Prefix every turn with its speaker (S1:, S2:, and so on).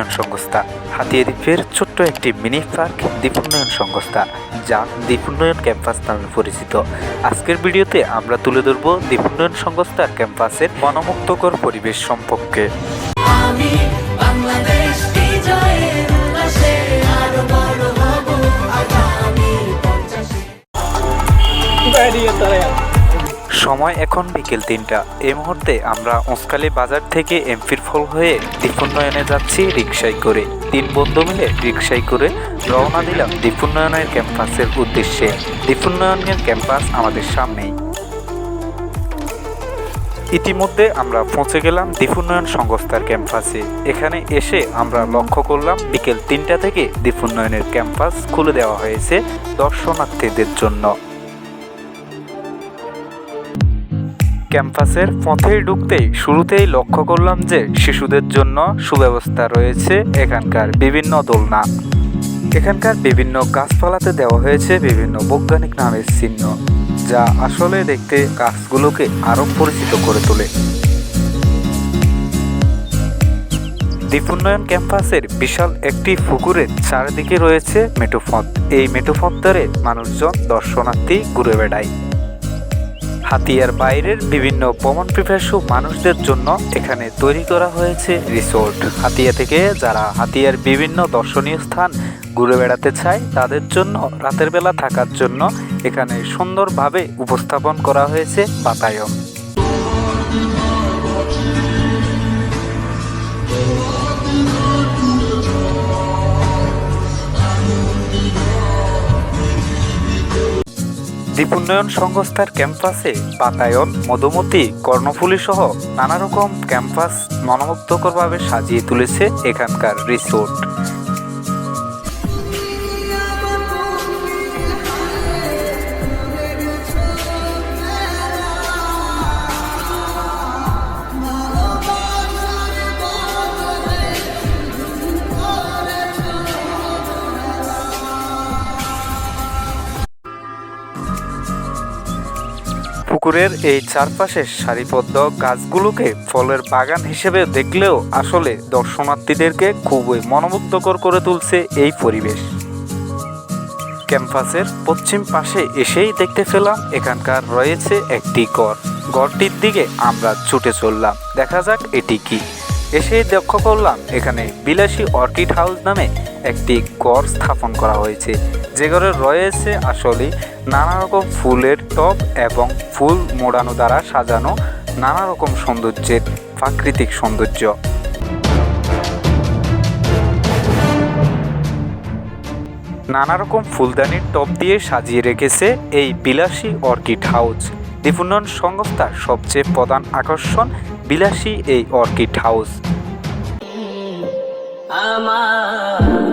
S1: উন্নয়ন সংস্থা। হাতিয়া দ্বীপের ছোট্ট একটি মিনি পার্ক দ্বীপ উন্নয়ন সংস্থা, যা দ্বীপ উন্নয়ন ক্যাম্পাস নামে পরিচিত। আজকের ভিডিওতে আমরা তুলে ধরব দ্বীপ উন্নয়ন সংস্থার ক্যাম্পাসের মনোমুগ্ধকর পরিবেশ সম্পর্কে। সময় এখন বিকেল তিনটা। এই মুহূর্তে আমরা ওসকালি বাজার থেকে এমপির ফল হয়ে দ্বীপোন্নয়নে যাচ্ছি রিক্সায় করে। তিন বন্ধু মিলে রিক্সায় করে রওনা দিলাম দ্বীপোন্নয়নের ক্যাম্পাসের উদ্দেশ্যে। দ্বীপোন্নয়নের ক্যাম্পাস আমাদের সামনেই। ইতিমধ্যে আমরা পৌঁছে গেলাম দ্বীপোন্নয়ন সংস্থার ক্যাম্পাসে। এখানে এসে আমরা লক্ষ্য করলাম বিকেল তিনটা থেকে দ্বীপোন্নয়নের ক্যাম্পাস খুলে দেওয়া হয়েছে দর্শনার্থীদের জন্য। ক্যাম্পাসের পথে ঢুকতেই শুরুতেই লক্ষ্য করলাম যে শিশুদের জন্য সুব্যবস্থা রয়েছে এখানকার বিভিন্ন দোলনা। এখানকার বিভিন্ন গাছপালাতে দেওয়া হয়েছে বিভিন্ন বৈজ্ঞানিক নামের চিহ্ন, যা আসলে দেখতে গাছগুলোকে আরও পরিচিত করে তোলে। দ্বীপোন্নয়ন ক্যাম্পাসের বিশাল একটি পুকুরের চারিদিকে রয়েছে মেঠোপথ এই মেঠোপথ ধরে মানুষজন দর্শনার্থী ঘুরে বেড়ায়। হাতিয়ার বাইরের বিভিন্ন ভ্রমণ পিপাসু মানুষদের জন্য এখানে তৈরি করা হয়েছে রিসোর্ট। হাতিয়া থেকে যারা হাতিয়ার বিভিন্ন দর্শনীয় স্থান ঘুরে বেড়াতে চায়, তাদের জন্য রাতের বেলা থাকার জন্য এখানে সুন্দরভাবে উপস্থাপন করা হয়েছে বাতায়ন দ্বীপ উন্নয়ন সংস্থার ক্যাম্পাসে বাতায়ন মধুমতি, কর্ণফুলী সহ নানা রকম ক্যাম্পাস মনোমুগ্ধকরভাবে সাজিয়ে তুলেছে এখানকার রিসোর্ট। পুকুরের এই চারপাশের সারিবদ্ধ গাছগুলোকে ফলের বাগান হিসেবে দেখলেও আসলে দর্শনার্থীদেরকে খুবই মনোমুগ্ধকর করে তুলছে এই পরিবেশ। ক্যাম্পাসের পশ্চিম পাশে এসেই দেখতে পেলাম, এখানকার রয়েছে একটি গড় গড়টির দিকে আমরা ছুটে চললাম। দেখা যাক এটি কি। এসেই লক্ষ্য করলাম, এখানে বিলাসী অর্কিড হাউস নামে একটি গড় স্থাপন করা হয়েছে। যে ঘরে রয়েছে আসলে নানা রকম ফুলের টব এবং ফুল মোড়ানো দ্বারা সাজানো নানা রকম সৌন্দর্যের প্রাকৃতিক সৌন্দর্য। নানা রকম ফুলদানির টব দিয়ে সাজিয়ে রেখেছে এই বিলাসী অর্কিড হাউস। দ্বীপুন্নয়ন সংস্থার সবচেয়ে প্রধান আকর্ষণ বিলাসী এই অর্কিড হাউস।
S2: আমার